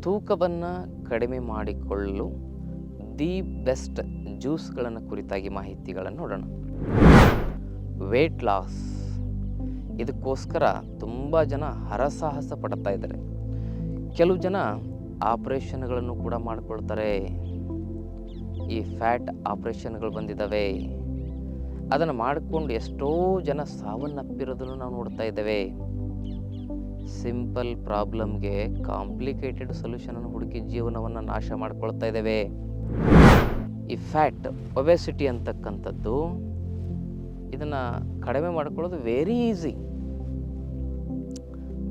ತೂಕವನ್ನು ಕಡಿಮೆ ಮಾಡಿಕೊಳ್ಳಲು ದಿ ಬೆಸ್ಟ್ ಜ್ಯೂಸ್ಗಳನ್ನು ಕುರಿತಾಗಿ ಮಾಹಿತಿಗಳನ್ನು ನೋಡೋಣ. Weight loss. ಇದಕ್ಕೋಸ್ಕರ ತುಂಬ ಜನ ಹರಸಾಹಸ ಪಡ್ತಾ ಇದ್ದಾರೆ. ಕೆಲವು ಜನ ಆಪರೇಷನ್ಗಳನ್ನು ಕೂಡ ಮಾಡಿಕೊಳ್ತಾರೆ. ಈ ಫ್ಯಾಟ್ ಆಪರೇಷನ್ಗಳು ಬಂದಿದ್ದಾವೆ. ಅದನ್ನು ಮಾಡಿಕೊಂಡು ಎಷ್ಟೋ ಜನ ಸಾವನ್ನಪ್ಪಿರೋದನ್ನು ನಾವು ನೋಡ್ತಾ ಇದ್ದೇವೆ. ಸಿಂಪಲ್ ಪ್ರಾಬ್ಲಮ್ಗೆ ಕಾಂಪ್ಲಿಕೇಟೆಡ್ ಸೊಲ್ಯೂಷನನ್ನು ಹುಡುಕಿ ಜೀವನವನ್ನು ನಾಶ ಮಾಡ್ಕೊಳ್ತಾ ಇದ್ದೇವೆ. ಈ ಫ್ಯಾಟ್ ಒಬೆಸಿಟಿ ಅಂತಕ್ಕಂಥದ್ದು ಇದನ್ನು ಕಡಿಮೆ ಮಾಡ್ಕೊಳ್ಳೋದು ವೆರಿ ಈಸಿ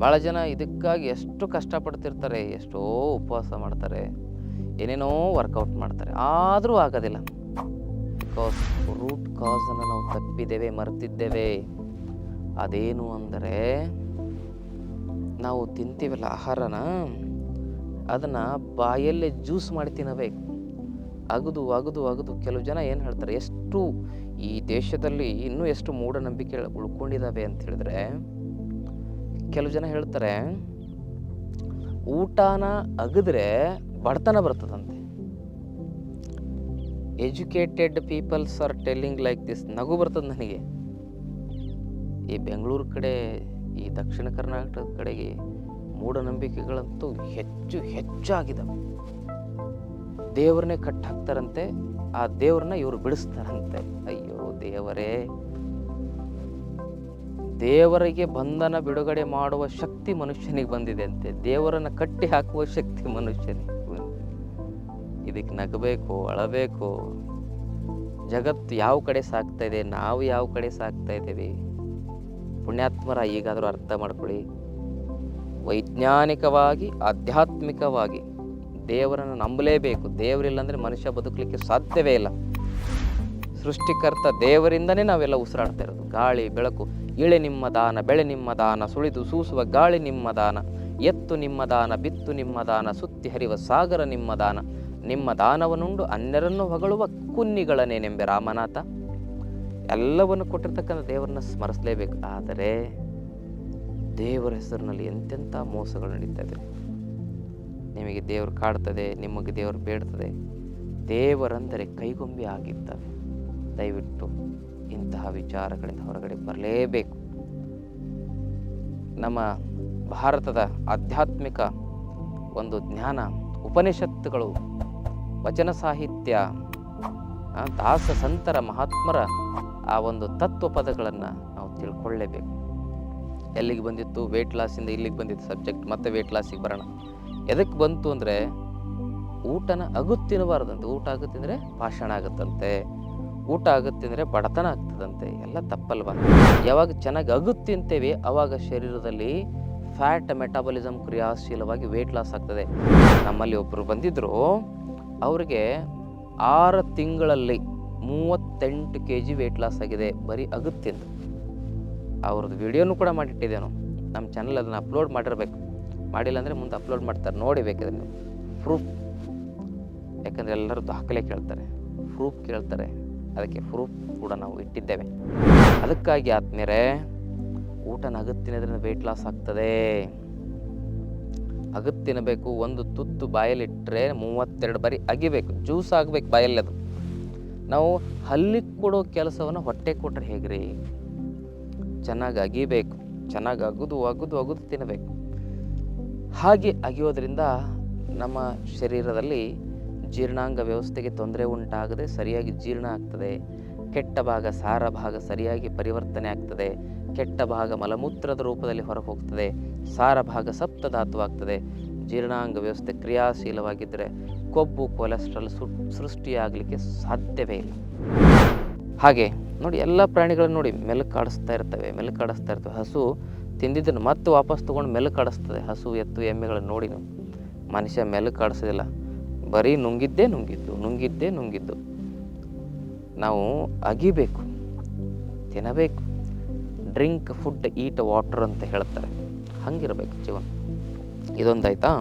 ಭಾಳ ಜನ ಇದಕ್ಕಾಗಿ ಎಷ್ಟು ಕಷ್ಟಪಡ್ತಿರ್ತಾರೆ, ಎಷ್ಟೋ ಉಪವಾಸ ಮಾಡ್ತಾರೆ, ಏನೇನೋ ವರ್ಕೌಟ್ ಮಾಡ್ತಾರೆ, ಆದರೂ ಆಗೋದಿಲ್ಲ. ಬಿಕಾಸ್ ರೂಟ್ ಕಾಸನ್ನು ನಾವು ತಪ್ಪಿದ್ದೇವೆ, ಮರೆತಿದ್ದೇವೆ. ಅದೇನು ಅಂದರೆ ನಾವು ತಿಂತೀವಲ್ಲ ಆಹಾರನ, ಅದನ್ನು ಬಾಯಲ್ಲೇ ಜ್ಯೂಸ್ ಮಾಡಿ ತಿನ್ನಬೇಕು. ಅಗದು ಅಗದು ಅಗದು. ಕೆಲವು ಜನ ಏನು ಹೇಳ್ತಾರೆ, ಎಷ್ಟು ಈ ದೇಶದಲ್ಲಿ ಇನ್ನೂ ಎಷ್ಟು ಮೂಢನಂಬಿಕೆ ಉಳ್ಕೊಂಡಿದ್ದಾವೆ ಅಂತ ಹೇಳಿದ್ರೆ, ಕೆಲವು ಜನ ಹೇಳ್ತಾರೆ, ಊಟನ ಅಗದ್ರೆ ಬಡತನ ಬರ್ತದಂತೆ. Educated peoples are telling like this ನಗು ಬರ್ತದೆ ನನಗೆ. ಈ ಬೆಂಗಳೂರು ಕಡೆ ಈ ದಕ್ಷಿಣ ಕರ್ನಾಟಕದ ಕಡೆಗೆ ಮೂಢನಂಬಿಕೆಗಳಂತೂ ಹೆಚ್ಚು ಹೆಚ್ಚಾಗಿದ್ದಾವೆ ದೇವ್ರನ್ನೇ ಕಟ್ಟಾಕ್ತಾರಂತೆ, ಆ ದೇವ್ರನ್ನ ಇವರು ಬಿಡಿಸ್ತಾರಂತೆ. ಅಯ್ಯೋ ದೇವರೇ! ದೇವರಿಗೆ ಬಂಧನ ಬಿಡುಗಡೆ ಮಾಡುವ ಶಕ್ತಿ ಮನುಷ್ಯನಿಗೆ ಬಂದಿದೆ ಅಂತೆ. ದೇವರನ್ನ ಕಟ್ಟಿ ಹಾಕುವ ಶಕ್ತಿ ಮನುಷ್ಯನಿಗೆ. ಇದಕ್ಕೆ ನಗಬೇಕು, ಅಳಬೇಕು. ಜಗತ್ತು ಯಾವ ಕಡೆ ಸಾಕ್ತಾ ಇದೆ, ನಾವು ಯಾವ ಕಡೆ ಸಾಕ್ತಾ ಇದ್ದೇವೆ? ಪುಣ್ಯಾತ್ಮರ ಈಗಾದರೂ ಅರ್ಥ ಮಾಡ್ಕೊಳ್ಳಿ. ವೈಜ್ಞಾನಿಕವಾಗಿ, ಆಧ್ಯಾತ್ಮಿಕವಾಗಿ ದೇವರನ್ನು ನಂಬಲೇಬೇಕು. ದೇವರಿಲ್ಲ ಅಂದರೆ ಮನುಷ್ಯ ಬದುಕಲಿಕ್ಕೆ ಸಾಧ್ಯವೇ ಇಲ್ಲ. ಸೃಷ್ಟಿಕರ್ತ ದೇವರಿಂದನೇ ನಾವೆಲ್ಲ ಉಸಿರಾಡ್ತಾ ಇರೋದು. ಗಾಳಿ, ಬೆಳಕು, ಇಳೆ ನಿಮ್ಮ ದಾನ, ಬೆಳೆ ನಿಮ್ಮ ದಾನ, ಸುಳಿದು ಸೂಸುವ ಗಾಳಿ ನಿಮ್ಮ ದಾನ, ಎತ್ತು ನಿಮ್ಮ ದಾನ, ಬಿತ್ತು ನಿಮ್ಮ ದಾನ, ಸುತ್ತಿ ಹರಿವ ಸಾಗರ ನಿಮ್ಮ ದಾನ. ನಿಮ್ಮ ದಾನವನ್ನುಂಡು ಅನ್ಯರನ್ನು ಹೊಗಳುವ ಕುನ್ನಿಗಳನೇನೆಂಬೆ ರಾಮನಾಥ? ಎಲ್ಲವನ್ನು ಕೊಟ್ಟಿರ್ತಕ್ಕಂಥ ದೇವರನ್ನ ಸ್ಮರಿಸಲೇಬೇಕು. ಆದರೆ ದೇವರ ಹೆಸರಿನಲ್ಲಿ ಎಂತೆಂಥ ಮೋಸಗಳು ನಡೀತಾ ನಿಮಗೆ ದೇವರು ಕಾಡ್ತದೆ, ನಿಮಗೆ ದೇವರು ಬೇಡ್ತದೆ. ದೇವರಂದರೆ ಕೈಗೊಂಬೆ ಆಗಿದ್ದಾವೆ ದಯವಿಟ್ಟು ಇಂತಹ ವಿಚಾರಗಳಿಂದ ಹೊರಗಡೆ ಬರಲೇಬೇಕು. ನಮ್ಮ ಭಾರತದ ಆಧ್ಯಾತ್ಮಿಕ ಒಂದು ಜ್ಞಾನ ಉಪನಿಷತ್ತುಗಳು, ವಚನ ಸಾಹಿತ್ಯ ದಾಸ ಸಂತರ ಮಹಾತ್ಮರ ಆ ಒಂದು ತತ್ವ ಪದಗಳನ್ನು ನಾವು ತಿಳ್ಕೊಳ್ಳೇಬೇಕು. ಎಲ್ಲಿಗೆ ಬಂದಿತ್ತು? ವೆಯ್ಟ್ ಲಾಸಿಂದ ಇಲ್ಲಿಗೆ ಬಂದಿತ್ತು ಸಬ್ಜೆಕ್ಟ್ ಮತ್ತೆ ವೆಯ್ಟ್ ಲಾಸಿಗೆ ಬರೋಣ. ಎದಕ್ಕೆ ಬಂತು ಅಂದರೆ ಊಟನ ಅಗುತ್ ತಿನ್ನಬಾರ್ದಂತೆ ಊಟ ಆಗುತ್ತಿಂದರೆ ಭಾಷಣ ಆಗುತ್ತಂತೆ. ಊಟ ಆಗುತ್ತಿಂದರೆ ಬಡತನ ಆಗ್ತದಂತೆ. ಎಲ್ಲ ತಪ್ಪಲ್ವಾ? ಯಾವಾಗ ಚೆನ್ನಾಗಿ ಅಗುತ್ ತಿಂತೇವೆ ಆವಾಗ ಶರೀರದಲ್ಲಿ ಫ್ಯಾಟ್ ಮೆಟಾಬಲಿಸಮ್ ಕ್ರಿಯಾಶೀಲವಾಗಿ ವೆಯ್ಟ್ ಲಾಸ್ ಆಗ್ತದೆ. ನಮ್ಮಲ್ಲಿ ಒಬ್ಬರು ಬಂದಿದ್ದರು ಅವರಿಗೆ ಆರು ತಿಂಗಳಲ್ಲಿ ಮೂವತ್ತೆಂಟು ಕೆ ಜಿ ವೆಯ್ಟ್ ಲಾಸ್ ಆಗಿದೆ. ಬರೀ ಅಗುತ್ತಿಂದ ಅವ್ರದ್ದು ವಿಡಿಯೋನು ಕೂಡ ಮಾಡಿಟ್ಟಿದ್ದೇನು ನಮ್ಮ ಚಾನಲ್ ಅದನ್ನು ಅಪ್ಲೋಡ್ ಮಾಡಿರಬೇಕು. ಮಾಡಿಲ್ಲ ಅಂದರೆ ಮುಂದೆ ಅಪ್ಲೋಡ್ ಮಾಡ್ತಾರೆ. ನೋಡಿ ಬೇಕಾದ್ರೆ ನೀವು. ಪ್ರೂಫ್ ಯಾಕಂದರೆ ಎಲ್ಲರೂ ದಾಖಲೆ ಕೇಳ್ತಾರೆ. ಪ್ರೂಫ್ ಕೇಳ್ತಾರೆ. ಅದಕ್ಕೆ ಪ್ರೂಫ್ ಕೂಡ ನಾವು ಇಟ್ಟಿದ್ದೇವೆ. ಅದಕ್ಕಾಗಿ ಆದ್ಮೇಲೆ ಊಟ ನಗದು ತಿನ್ನೋದ್ರಿಂದ ವೆಯ್ಟ್ ಲಾಸ್ ಆಗ್ತದೆ. ಅಗದು ಒಂದು ತುತ್ತು ಬಾಯಲ್ಲಿಟ್ಟರೆ ಮೂವತ್ತೆರಡು ಬಾರಿ ಅಗಿಬೇಕು. ಜ್ಯೂಸ್ ಆಗಬೇಕು ಬಾಯಲ್ಲಿ ಅದು. ನಾವು ಹಲ್ಲಿಗೆ ಕೊಡೋ ಕೆಲಸವನ್ನು ಹೊಟ್ಟೆ ಕೊಟ್ಟರೆ ಹೇಗ್ರಿ? ಚೆನ್ನಾಗಿ ಅಗಿಬೇಕು ಚೆನ್ನಾಗಿ ಅಗುದು ಅಗುದು ಅಗುದು ತಿನ್ನಬೇಕು ಹಾಗೆ ಅಗಿಯೋದ್ರಿಂದ ನಮ್ಮ ಶರೀರದಲ್ಲಿ ಜೀರ್ಣಾಂಗ ವ್ಯವಸ್ಥೆಗೆ ತೊಂದರೆ ಉಂಟಾಗದೆ ಸರಿಯಾಗಿ ಜೀರ್ಣ ಆಗ್ತದೆ. ಕೆಟ್ಟ ಭಾಗ, ಸಾರ ಭಾಗ ಸರಿಯಾಗಿ ಪರಿವರ್ತನೆ ಆಗ್ತದೆ. ಕೆಟ್ಟ ಭಾಗ ಮಲಮೂತ್ರದ ರೂಪದಲ್ಲಿ ಹೊರಗೆ ಹೋಗ್ತದೆ ಸಾರ ಭಾಗ ಸಪ್ತಧಾತುವಾಗ್ತದೆ ಜೀರ್ಣಾಂಗ ವ್ಯವಸ್ಥೆ ಕ್ರಿಯಾಶೀಲವಾಗಿದ್ದರೆ ಕೊಬ್ಬು ಕೊಲೆಸ್ಟ್ರಾಲ್ ಸು, ಸೃಷ್ಟಿಯಾಗಲಿಕ್ಕೆ ಸಾಧ್ಯವೇ ಇಲ್ಲ. ಹಾಗೆ ನೋಡಿ ಎಲ್ಲ ಪ್ರಾಣಿಗಳನ್ನು ನೋಡಿ ಮೆಲುಕು ಕಾಡಿಸ್ತಾ ಇರ್ತವೆ ಮೆಲುಕು ಕಾಡಿಸ್ತಾ ಇರ್ತವೆ. ಹಸು ತಿಂದಿದ್ದನ್ನು ಮತ್ತೆ ವಾಪಸ್ ತೊಗೊಂಡು ಮೆಲುಕು ಆಡಿಸ್ತದೆ ಹಸು ಎತ್ತು ಎಮ್ಮೆಗಳನ್ನು ನೋಡಿ ನಾವು. ಮನುಷ್ಯ ಮೆಲುಕು ಕಾಡಿಸೋದಿಲ್ಲ ಬರೀ ನುಂಗಿದ್ದೇ ನುಂಗಿದ್ದು ನುಂಗಿದ್ದೇ ನುಂಗಿದ್ದು. ನಾವು ಅಗಿಬೇಕು, ತಿನ್ನಬೇಕು. ಡ್ರಿಂಕ್, ಫುಡ್, ಈಟ್, ವಾಟರ್ ಅಂತ ಹೇಳ್ತಾರೆ. ಹಂಗಿರಬೇಕು ಜೀವನ. ಇದೊಂದಾಯ್ತಾ?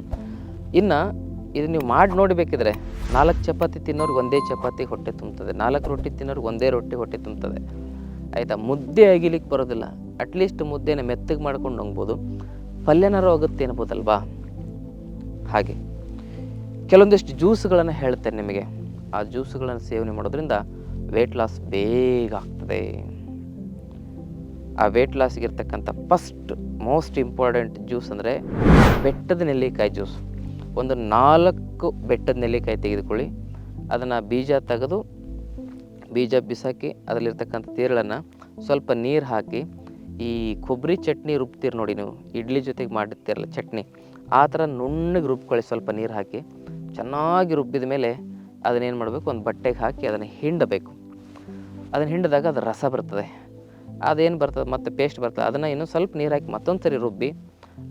ಇನ್ನು ಇದು ನೀವು ಮಾಡಿ ನೋಡಬೇಕಿದ್ರೆ ನಾಲ್ಕು ಚಪಾತಿ ತಿನ್ನೋರಿಗೆ ಒಂದೇ ಚಪಾತಿ ಹೊಟ್ಟೆ ತುಂಬ್ತದೆ. ನಾಲ್ಕು ರೊಟ್ಟಿ ತಿನ್ನೋರ್ಗೆ ಒಂದೇ ರೊಟ್ಟಿ ಹೊಟ್ಟೆ ತುಂಬ್ತದೆ. ಆಯಿತಾ? ಮುದ್ದೆ ಅಗಿಲಿಕ್ಕೆ ಬರೋದಿಲ್ಲ. ಅಟ್ಲೀಸ್ಟ್ ಮುದ್ದೆನ ಮೆತ್ತಗೆ ಮಾಡ್ಕೊಂಡು ಹೋಗ್ಬೋದು ಪಲ್ಯನಾರು ಆಗುತ್ತೆ ಅನ್ಬೋದಲ್ವಾ? ಹಾಗೆ. ಕೆಲವೊಂದಿಷ್ಟು ಜ್ಯೂಸ್ಗಳನ್ನು ಹೇಳ್ತೇನೆ ನಿಮಗೆ. ಆ ಜ್ಯೂಸ್ಗಳನ್ನು ಸೇವನೆ ಮಾಡೋದ್ರಿಂದ ವೇಟ್ ಲಾಸ್ ಬೇಗ ಆಗ್ತದೆ. ಆ ವೇಟ್ ಲಾಸ್ಗೆ ಇರ್ತಕ್ಕಂಥ ಫಸ್ಟ್ ಮೋಸ್ಟ್ ಇಂಪಾರ್ಟೆಂಟ್ ಜ್ಯೂಸ್ ಅಂದರೆ ಬೆಟ್ಟದ ನೆಲ್ಲಿಕಾಯಿ ಜ್ಯೂಸ್ ಒಂದು ನಾಲ್ಕು ಬೆಟ್ಟದ ನೆಲ್ಲಿಕಾಯಿ ತೆಗೆದುಕೊಳ್ಳಿ. ಅದನ್ನು ಬೀಜ ತೆಗೆದು, ಬೀಜ ಬಿಸಾಕಿ ಅದರಲ್ಲಿರ್ತಕ್ಕಂಥ ತೀರಳನ್ನು ಸ್ವಲ್ಪ ನೀರು ಹಾಕಿ, ಈ ಕೊಬ್ಬರಿ ಚಟ್ನಿ ರುಬ್ತೀರಿ ನೋಡಿ ನೀವು, ಇಡ್ಲಿ ಜೊತೆಗೆ ಮಾಡಿರ್ತೀರಲ್ಲ ಚಟ್ನಿ, ಆ ಥರ ನುಣ್ಣಗೆ ರುಬ್ಕೊಳ್ಳಿ ಸ್ವಲ್ಪ ನೀರು ಹಾಕಿ. ಚೆನ್ನಾಗಿ ರುಬ್ಬಿದ ಮೇಲೆ ಅದನ್ನೇನು ಮಾಡಬೇಕು, ಒಂದು ಬಟ್ಟೆಗೆ ಹಾಕಿ ಅದನ್ನು ಹಿಂಡಬೇಕು. ಅದನ್ನು ಹಿಂಡಿದಾಗ ಅದು ರಸ ಬರ್ತದೆ. ಅದೇನು ಬರ್ತದೆ, ಮತ್ತೆ ಪೇಸ್ಟ್ ಬರ್ತದೆ. ಅದನ್ನು ಇನ್ನೂ ಸ್ವಲ್ಪ ನೀರು ಹಾಕಿ ಮತ್ತೊಂದು ಸರಿ ರುಬ್ಬಿ,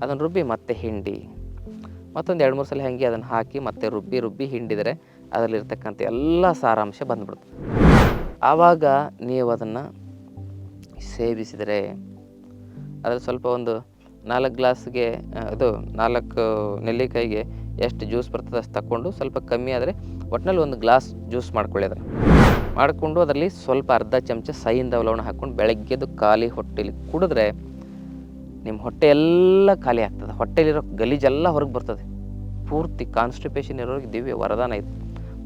ಅದನ್ನು ರುಬ್ಬಿ ಮತ್ತೆ ಹಿಂಡಿ. ಮತ್ತೊಂದು ಎರಡು ಮೂರು ಸಲ ಹಾಗೆ ಅದನ್ನು ಹಾಕಿ ಮತ್ತೆ ರುಬ್ಬಿ ರುಬ್ಬಿ ಹಿಂಡಿದರೆ ಅದರಲ್ಲಿರ್ತಕ್ಕಂಥ ಎಲ್ಲ ಸಾರಾಂಶ ಬಂದ್ಬಿಡ್ತದೆ ಆವಾಗ ನೀವು ಅದನ್ನು ಸೇವಿಸಿದರೆ ಅದರಲ್ಲಿ ಸ್ವಲ್ಪ ಒಂದು ನಾಲ್ಕು ಗ್ಲಾಸ್ಗೆ ಅದು ನಾಲ್ಕು ನೆಲ್ಲಿಕಾಯಿಗೆ ಎಷ್ಟು ಜ್ಯೂಸ್ ಬರ್ತದೆ ಅಷ್ಟು ತಗೊಂಡು ಸ್ವಲ್ಪ ಕಮ್ಮಿ ಆದರೆ ಒಟ್ಟಿನಲ್ಲಿ ಒಂದು ಗ್ಲಾಸ್ ಜ್ಯೂಸ್ ಮಾಡ್ಕೊಳ್ಳಿ ಅದನ್ನು. ಮಾಡಿಕೊಂಡು ಅದರಲ್ಲಿ ಸ್ವಲ್ಪ ಅರ್ಧ ಚಮಚ ಸೈಯಿಂದ ಲವಣ ಹಾಕ್ಕೊಂಡು ಬೆಳಗ್ಗೆದು ಖಾಲಿ ಹೊಟ್ಟೆಲಿ ಕುಡಿದ್ರೆ ನಿಮ್ಮ ಹೊಟ್ಟೆ ಎಲ್ಲ ಖಾಲಿ ಆಗ್ತದೆ. ಹೊಟ್ಟೆಲಿರೋ ಗಲೀಜೆಲ್ಲ ಹೊರಗೆ ಬರ್ತದೆ. ಪೂರ್ತಿ ಕಾನ್ಸ್ಟಿಪೇಷನ್ ಇರೋರಿಗೆ ದಿವ್ಯ ವರದಾನ ಇದು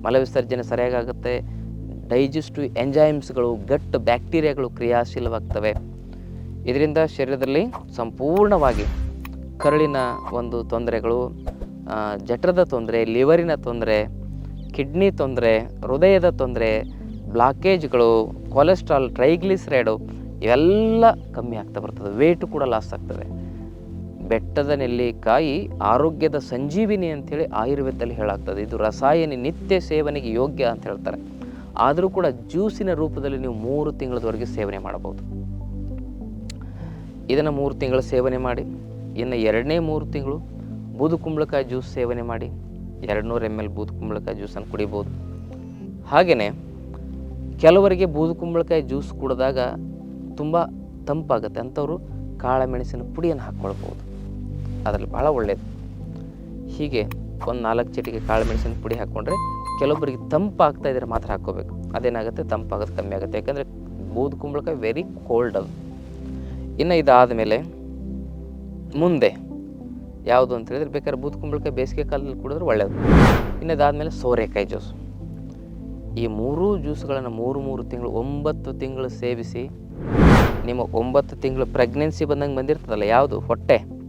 ಮಲವಿಸರ್ಜನೆ ಸರಿಯಾಗುತ್ತೆ ಡೈಜೆಸ್ಟಿವ್ ಎಂಜೈಮ್ಸ್ಗಳು ಗಟ್ಟು ಬ್ಯಾಕ್ಟೀರಿಯಾಗಳು ಕ್ರಿಯಾಶೀಲವಾಗ್ತವೆ. ಇದರಿಂದ ಶರೀರದಲ್ಲಿ ಸಂಪೂರ್ಣವಾಗಿ ಕರುಳಿನ ಒಂದು ತೊಂದರೆಗಳು ಜಠರದ ತೊಂದರೆ, ಲಿವರಿನ ತೊಂದರೆ, ಕಿಡ್ನಿ ತೊಂದರೆ, ಹೃದಯದ ತೊಂದರೆ ಬ್ಲಾಕೇಜ್ಗಳು ಕೊಲೆಸ್ಟ್ರಾಲ್ ಟ್ರೈಗ್ಲಿಸರೈಡು ಇವೆಲ್ಲ ಕಮ್ಮಿ ಆಗ್ತಾ ಬರ್ತದೆ. ವೇಟು ಕೂಡ ಲಾಸ್ ಆಗ್ತದೆ. ಬೆಟ್ಟದ ನೆಲ್ಲಿಕಾಯಿ ಆರೋಗ್ಯದ ಸಂಜೀವಿನಿ ಅಂಥೇಳಿ ಆಯುರ್ವೇದದಲ್ಲಿ ಹೇಳಾಗ್ತದೆ. ಇದು ರಸಾಯನಿ ನಿತ್ಯ ಸೇವನೆಗೆ ಯೋಗ್ಯ ಅಂತ ಹೇಳ್ತಾರೆ. ಆದರೂ ಕೂಡ ಜ್ಯೂಸಿನ ರೂಪದಲ್ಲಿ ನೀವು ಮೂರು ತಿಂಗಳದವರೆಗೆ ಸೇವನೆ ಮಾಡಬಹುದು. ಇದನ್ನು ಮೂರು ತಿಂಗಳು ಸೇವನೆ ಮಾಡಿ, ಇನ್ನು ಎರಡನೇ ಮೂರು ತಿಂಗಳು ಬೂದು ಕುಂಬಳಕಾಯಿ ಜ್ಯೂಸ್ ಸೇವನೆ ಮಾಡಿ ಎರಡು ನೂರು ಎಂ ಎಲ್ ಬೂದು ಕುಂಬಳಕಾಯಿ ಜ್ಯೂಸನ್ನು ಕುಡಿಬೋದು ಹಾಗೆಯೇ ಕೆಲವರಿಗೆ ಬೂದು ಕುಂಬಳಕಾಯಿ ಜ್ಯೂಸ್ ಕುಡಿದಾಗ ತುಂಬ ತಂಪಾಗುತ್ತೆ. ಅಂಥವರು ಕಾಳುಮೆಣಸಿನ ಪುಡಿಯನ್ನು ಹಾಕ್ಕೊಳ್ಬೋದು ಅದರಲ್ಲಿ ಭಾಳ ಒಳ್ಳೆಯದು ಹೀಗೆ ಒಂದು ನಾಲ್ಕು ಚಿಟಿಕೆ ಕಾಳುಮೆಣಸಿನ ಪುಡಿ ಹಾಕ್ಕೊಂಡ್ರೆ ಕೆಲವೊಬ್ಬರಿಗೆ ತಂಪಾಗ್ತಾ ಇದ್ರೆ ಮಾತ್ರ ಹಾಕ್ಕೋಬೇಕು. ಅದೇನಾಗುತ್ತೆ? ತಂಪಾಗೋದು ಕಮ್ಮಿ ಆಗುತ್ತೆ. ಯಾಕಂದರೆ ಬೂದು ಕುಂಬಳಕಾಯಿ ವೆರಿ ಕೋಲ್ಡ್ ಅದು. ಇನ್ನು ಇದಾದ ಮೇಲೆ ಮುಂದೆ ಯಾವುದು ಅಂತ ಹೇಳಿದ್ರೆ ಬೇಕಾದ್ರೆ ಬೂದು ಕುಂಬಳಕಾಯಿ ಬೇಸಿಗೆ ಕಾಲದಲ್ಲಿ ಕುಡಿದ್ರೆ ಒಳ್ಳೆಯದು ಇನ್ನು ಇದಾದಮೇಲೆ ಸೋರೆಕಾಯಿ ಜ್ಯೂಸ್. ಈ ಮೂರೂ ಜ್ಯೂಸ್ಗಳನ್ನು ಮೂರು ಮೂರು ತಿಂಗಳು, ಒಂಬತ್ತು ತಿಂಗಳು ಸೇವಿಸಿ ನಿಮ್ಮ ಒಂಬತ್ತು ತಿಂಗಳು ಪ್ರೆಗ್ನೆನ್ಸಿ ಬಂದಂಗೆ ಬಂದಿರ್ತದಲ್ಲ, ಯಾವುದು? ಹೊಟ್ಟೆ.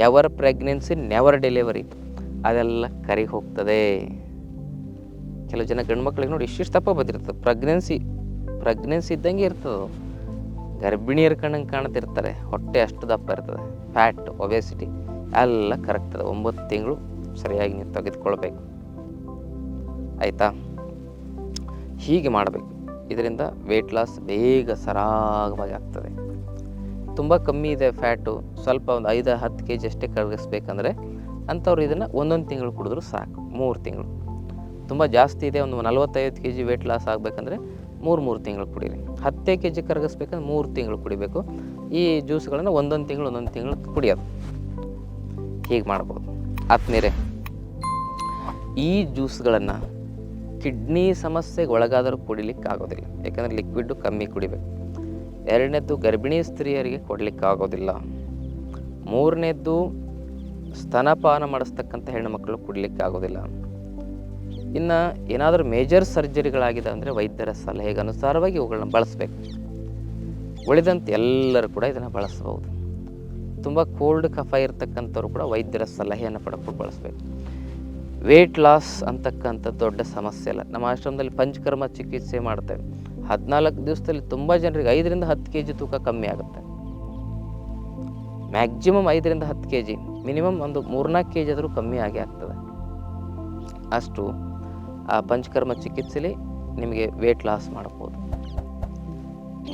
ಎವರ್ ಪ್ರೆಗ್ನೆನ್ಸಿ ನೆವರ್ ಡೆಲಿವರಿ ಅದೆಲ್ಲ ಕರಿಗೆ ಹೋಗ್ತದೆ. ಕೆಲವು ಜನ ಗಂಡು ಮಕ್ಕಳಿಗೆ ನೋಡಿ ಇಷ್ಟಿಷ್ಟು ತಪ್ಪ ಬಂದಿರ್ತದೆ. ಪ್ರೆಗ್ನೆನ್ಸಿ ಪ್ರೆಗ್ನೆನ್ಸಿ ಇದ್ದಂಗೆ ಇರ್ತದೆ. ಗರ್ಭಿಣಿಯರ ಕಣ್ಣಂಗೆ ಕಾಣ್ತಿರ್ತಾರೆ. ಹೊಟ್ಟೆ ಅಷ್ಟು ದಪ್ಪ ಇರ್ತದೆ. ಫ್ಯಾಟ್ ಒಬೆಸಿಟಿ ಎಲ್ಲ ಕರೆಕ್ಟ್ ಅದ ಒಂಬತ್ತು ತಿಂಗಳು ಸರಿಯಾಗಿ ನೀವು ತೆಗೆದುಕೊಳ್ಬೇಕು. ಆಯಿತಾ? ಹೀಗೆ ಮಾಡಬೇಕು. ಇದರಿಂದ ವೆಯ್ಟ್ ಲಾಸ್ ಬೇಗ ಸರಾಗವಾಗಿ ಆಗ್ತದೆ. ತುಂಬ ಕಮ್ಮಿ ಇದೆ ಫ್ಯಾಟು ಸ್ವಲ್ಪ ಒಂದು ಐದು ಹತ್ತು ಕೆ ಜಿ ಅಷ್ಟೇ ಕರಗಿಸ್ಬೇಕಂದ್ರೆ ಅಂಥವ್ರು ಇದನ್ನು ಒಂದೊಂದು ತಿಂಗಳು ಕುಡಿದ್ರು ಸಾಕು, ಮೂರು ತಿಂಗಳು. ತುಂಬ ಜಾಸ್ತಿ ಇದೆ, ಒಂದು ನಲ್ವತ್ತೈದು ಕೆ ಜಿ ವೆಯ್ಟ್ ಲಾಸ್ ಆಗಬೇಕಂದ್ರೆ ಮೂರು ಮೂರು ತಿಂಗಳು ಕುಡೀರಿ. ಹತ್ತೇ ಕೆ ಜಿ ಕರಗಿಸ್ಬೇಕಂದ್ರೆ ಮೂರು ತಿಂಗಳು ಕುಡಿಬೇಕು. ಈ ಜ್ಯೂಸ್ಗಳನ್ನು ಒಂದೊಂದು ತಿಂಗಳು ಒಂದೊಂದು ತಿಂಗಳು ಕುಡಿಯೋದು. ಹೀಗೆ ಮಾಡ್ಬೋದು. ಆತ್ಮೀರೆ ಈ ಜ್ಯೂಸ್ಗಳನ್ನು ಕಿಡ್ನಿ ಸಮಸ್ಯೆಗೆ ಒಳಗಾದರೂ ಕುಡಿಲಿಕ್ಕೆ ಆಗೋದಿಲ್ಲ ಯಾಕಂದರೆ ಲಿಕ್ವಿಡ್ಡು ಕಮ್ಮಿ ಕುಡಿಬೇಕು. ಎರಡನೇದ್ದು ಗರ್ಭಿಣಿ ಸ್ತ್ರೀಯರಿಗೆ ಕೊಡಲಿಕ್ಕೆ ಆಗೋದಿಲ್ಲ ಮೂರನೇದ್ದು ಸ್ತನಪಾನ ಮಾಡಿಸ್ತಕ್ಕಂಥ ಹೆಣ್ಣುಮಕ್ಕಳು ಕುಡಲಿಕ್ಕೆ ಆಗೋದಿಲ್ಲ ಇನ್ನು ಏನಾದರೂ ಮೇಜರ್ ಸರ್ಜರಿಗಳಾಗಿದೆ ಅಂದರೆ ವೈದ್ಯರ ಸಲಹೆಗೆ ಅನುಸಾರವಾಗಿ ಇವುಗಳನ್ನ ಬಳಸಬೇಕು. ಉಳಿದಂತೆ ಎಲ್ಲರೂ ಕೂಡ ಇದನ್ನು ಬಳಸ್ಬೋದು ತುಂಬ ಕೋಲ್ಡ್ ಕಫ ಇರತಕ್ಕಂಥವ್ರು ಕೂಡ ವೈದ್ಯರ ಸಲಹೆಯನ್ನು ಪಡ್ಕೊಂಡು ಬಳಸಬೇಕು. ವೇಟ್ ಲಾಸ್ ಅಂತಕ್ಕಂಥ ದೊಡ್ಡ ಸಮಸ್ಯೆ ಅಲ್ಲ. ನಮ್ಮ ಆಶ್ರಮದಲ್ಲಿ ಪಂಚಕರ್ಮ ಚಿಕಿತ್ಸೆ ಮಾಡ್ತೇವೆ. ಹದಿನಾಲ್ಕು ದಿವಸದಲ್ಲಿ ತುಂಬ ಜನರಿಗೆ ಐದರಿಂದ ಹತ್ತು ಕೆ ಜಿ ತೂಕ ಕಮ್ಮಿ ಆಗುತ್ತೆ. ಮ್ಯಾಕ್ಸಿಮಮ್ ಐದರಿಂದ ಹತ್ತು ಕೆ ಜಿ ಮಿನಿಮಮ್ ಒಂದು ಮೂರ್ನಾಲ್ಕು ಕೆ ಜಿ ಆದರೂ ಕಮ್ಮಿ ಆಗಿ ಆಗ್ತದೆ. ಅಷ್ಟು ಆ ಪಂಚಕರ್ಮ ಚಿಕಿತ್ಸೆಲಿ ನಿಮಗೆ ವೇಟ್ ಲಾಸ್ ಮಾಡ್ಬೋದು.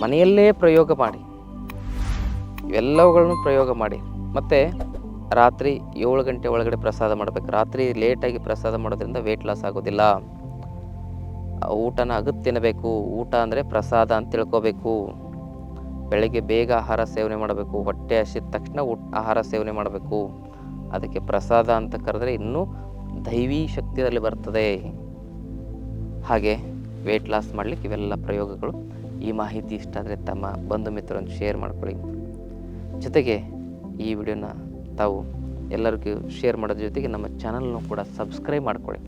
ಮನೆಯಲ್ಲೇ ಪ್ರಯೋಗ ಮಾಡಿ. ಇವೆಲ್ಲವುಗಳನ್ನು ಪ್ರಯೋಗ ಮಾಡಿ. ಮತ್ತು ರಾತ್ರಿ ಏಳು ಗಂಟೆ ಒಳಗಡೆ ಪ್ರಸಾದ ಮಾಡಬೇಕು. ರಾತ್ರಿ ಲೇಟಾಗಿ ಪ್ರಸಾದ ಮಾಡೋದ್ರಿಂದ ವೆಯ್ಟ್ ಲಾಸ್ ಆಗೋದಿಲ್ಲ. ಊಟನ ಅಗತ್ ತಿನ್ನಬೇಕು. ಊಟ ಅಂದರೆ ಪ್ರಸಾದ ಅಂತ ತಿಳ್ಕೊಬೇಕು. ಬೆಳಗ್ಗೆ ಬೇಗ ಆಹಾರ ಸೇವನೆ ಮಾಡಬೇಕು. ಹೊಟ್ಟೆ ಹಸಿದ ತಕ್ಷಣ ಆಹಾರ ಸೇವನೆ ಮಾಡಬೇಕು. ಅದಕ್ಕೆ ಪ್ರಸಾದ ಅಂತ ಕರೆದ್ರೆ ಇನ್ನೂ ದೈವೀ ಶಕ್ತಿಯಲ್ಲಿ ಬರ್ತದೆ. ಹಾಗೆ ವೆಯ್ಟ್ ಲಾಸ್ ಮಾಡಲಿಕ್ಕೆ ಇವೆಲ್ಲ ಪ್ರಯೋಗಗಳು. ಈ ಮಾಹಿತಿ ಇಷ್ಟ ಆದರೆ ತಮ್ಮ ಬಂಧು ಮಿತ್ರರನ್ನು ಶೇರ್ ಮಾಡ್ಕೊಳ್ಳಿ. ಜೊತೆಗೆ ಈ ವಿಡಿಯೋನ ತಾವು ಎಲ್ಲರಿಗೂ ಶೇರ್ ಮಾಡೋದ್ರ ಜೊತೆಗೆ ನಮ್ಮ ಚಾನಲ್ನು ಕೂಡ ಸಬ್ಸ್ಕ್ರೈಬ್ ಮಾಡ್ಕೊಳ್ಳಿ.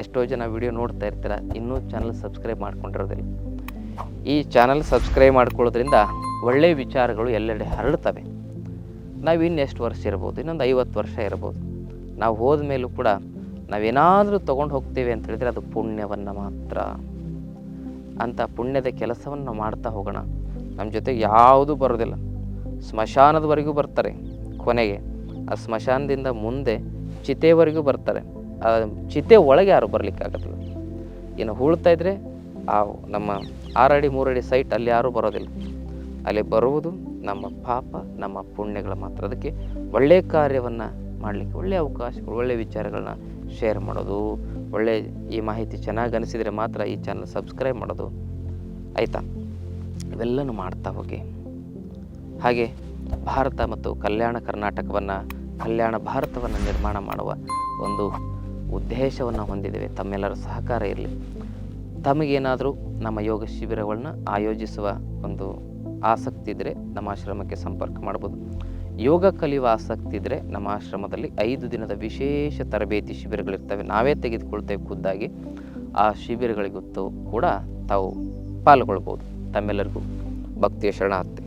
ಎಷ್ಟೋ ಜನ ವಿಡಿಯೋ ನೋಡ್ತಾ ಇರ್ತೀರ, ಇನ್ನೂ ಚಾನಲ್ ಸಬ್ಸ್ಕ್ರೈಬ್ ಮಾಡ್ಕೊಂಡಿರೋದಿಲ್ಲ. ಈ ಚಾನಲ್ ಸಬ್ಸ್ಕ್ರೈಬ್ ಮಾಡ್ಕೊಳ್ಳೋದ್ರಿಂದ ಒಳ್ಳೆಯ ವಿಚಾರಗಳು ಎಲ್ಲೆಡೆ ಹರಡ್ತವೆ. ನಾವು ಇನ್ನೆಷ್ಟು ವರ್ಷ ಇರ್ಬೋದು, ಇನ್ನೊಂದು ಐವತ್ತು ವರ್ಷ ಇರ್ಬೋದು. ನಾವು ಹೋದ ಮೇಲೂ ಕೂಡ ನಾವೇನಾದರೂ ತೊಗೊಂಡು ಹೋಗ್ತೇವೆ ಅಂತ ಹೇಳಿದರೆ ಅದು ಪುಣ್ಯವನ್ನು ಮಾತ್ರ. ಅಂಥ ಪುಣ್ಯದ ಕೆಲಸವನ್ನು ಮಾಡ್ತಾ ಹೋಗೋಣ. ನಮ್ಮ ಜೊತೆಗೆ ಯಾವುದೂ ಬರೋದಿಲ್ಲ. ಸ್ಮಶಾನದವರೆಗೂ ಬರ್ತಾರೆ, ಕೊನೆಗೆ. ಆ ಸ್ಮಶಾನದಿಂದ ಮುಂದೆ ಚಿತೆವರೆಗೂ ಬರ್ತಾರೆ. ಆ ಚಿತೆ ಒಳಗೆ ಯಾರು ಬರಲಿಕ್ಕಾಗತ್ತಿಲ್ಲ ಇನ್ನು ಹೂಳ್ತಾ ಇದ್ದರೆ ಆ ನಮ್ಮ ಆರಡಿ, ಮೂರಡಿ ಸೈಟ್ ಅಲ್ಲಿ ಯಾರೂ ಬರೋದಿಲ್ಲ. ಅಲ್ಲಿ ಬರುವುದು ನಮ್ಮ ಪಾಪ, ನಮ್ಮ ಪುಣ್ಯಗಳ ಮಾತ್ರ. ಅದಕ್ಕೆ ಒಳ್ಳೆಯ ಕಾರ್ಯವನ್ನು ಮಾಡಲಿಕ್ಕೆ ಒಳ್ಳೆಯ ಅವಕಾಶಗಳು ಒಳ್ಳೆಯ ವಿಚಾರಗಳನ್ನ ಶೇರ್ ಮಾಡೋದು. ಒಳ್ಳೆ ಈ ಮಾಹಿತಿ ಚೆನ್ನಾಗಿ ಅನಿಸಿದರೆ ಮಾತ್ರ ಈ ಚಾನಲ್ ಸಬ್ಸ್ಕ್ರೈಬ್ ಮಾಡೋದು. ಆಯಿತಾ? ಇವೆಲ್ಲನೂ ಮಾಡ್ತಾ ಹೋಗಿ. ಹಾಗೆ ಭಾರತ ಮತ್ತು ಕಲ್ಯಾಣ ಕರ್ನಾಟಕವನ್ನು, ಕಲ್ಯಾಣ ಭಾರತವನ್ನು ನಿರ್ಮಾಣ ಮಾಡುವ ಒಂದು ಉದ್ದೇಶವನ್ನು ಹೊಂದಿದ್ದೇವೆ. ತಮ್ಮೆಲ್ಲರ ಸಹಕಾರ ಇರಲಿ. ತಮಗೇನಾದರೂ ನಮ್ಮ ಯೋಗ ಶಿಬಿರಗಳನ್ನ ಆಯೋಜಿಸುವ ಒಂದು ಆಸಕ್ತಿ ಇದ್ದರೆ ನಮ್ಮ ಆಶ್ರಮಕ್ಕೆ ಸಂಪರ್ಕ ಮಾಡ್ಬೋದು. ಯೋಗ ಕಲಿಯುವ ಆಸಕ್ತಿ ಇದ್ದರೆ ನಮ್ಮ ಆಶ್ರಮದಲ್ಲಿ ಐದು ದಿನದ ವಿಶೇಷ ತರಬೇತಿ ಶಿಬಿರಗಳಿರ್ತವೆ. ನಾವೇ ತೆಗೆದುಕೊಳ್ತೇವೆ ಖುದ್ದಾಗಿ. ಆ ಶಿಬಿರಗಳಿಗೂ ಕೂಡ ತಾವು ಪಾಲ್ಗೊಳ್ಬೋದು. ತಮ್ಮೆಲ್ಲರಿಗೂ ಭಕ್ತಿಯ ಶರಣಾರ್ಥಿ.